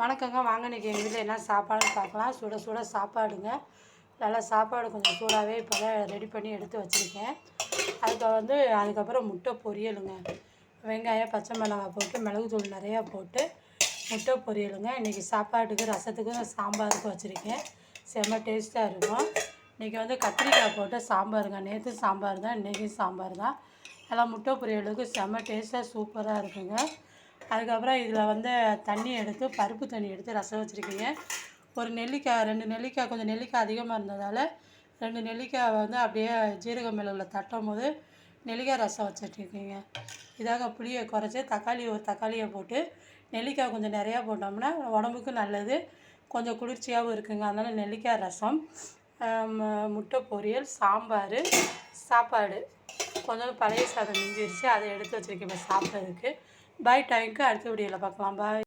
வணக்கங்க. வாங்க இன்றைக்கி எங்கள் வீட்டில் என்ன சாப்பாடுன்னு பார்க்கலாம். சுட சுட சாப்பாடுங்க. நல்லா சாப்பாடு கொஞ்சம் சூடாகவே இப்போ தான் ரெடி பண்ணி எடுத்து வச்சுருக்கேன். அதுக்கு வந்து அதுக்கப்புறம் முட்டை பொரியலுங்க. வெங்காயம் பச்சை மிளகாய் போட்டு மிளகுத்தூள் நிறையா போட்டு முட்டை பொரியலுங்க. இன்றைக்கி சாப்பாட்டுக்கு ரசத்துக்கும் சாம்பாருக்கும் வச்சுருக்கேன். செம்ம டேஸ்ட்டாக இருக்கும். இன்றைக்கி வந்து கத்திரிக்காய் போட்டு சாம்பாருங்க. நேற்று சாம்பார் தான் இன்றைக்கும் சாம்பார் தான். நல்லா முட்டை பொரியலுக்கு செம்ம டேஸ்ட்டாக சூப்பராக இருக்குங்க. அதுக்கப்புறம் இதில் வந்து தண்ணி எடுத்து பருப்பு தண்ணி எடுத்து ரசம் வச்சுருக்கீங்க. ஒரு நெல்லிக்காய் ரெண்டு நெல்லிக்காய் கொஞ்சம் நெல்லிக்காய் அதிகமாக இருந்ததால் ரெண்டு நெல்லிக்காய் வந்து அப்படியே ஜீரக மிளகில் தட்டும் போது நெல்லிக்காய் ரசம் வச்சுட்ருக்கீங்க. இதாக புளியை குறைச்சி தக்காளி ஒரு தக்காளியை போட்டு நெல்லிக்காய் கொஞ்சம் நிறையா போட்டோம்னா உடம்புக்கு நல்லது. கொஞ்சம் குளிர்ச்சியாகவும் இருக்குங்க. அதனால் நெல்லிக்காய் ரசம் முட்டை பொரியல் சாம்பார் சாப்பாடு. கொஞ்சம் பழைய சாதம் மிஞ்சிருச்சு அதை எடுத்து வச்சுருக்கேன். இப்போ சாப்பிட்றதுக்கு. பாய் டைமுக்கு அடுத்த வீடியோவில் பார்க்கலாம். பாய்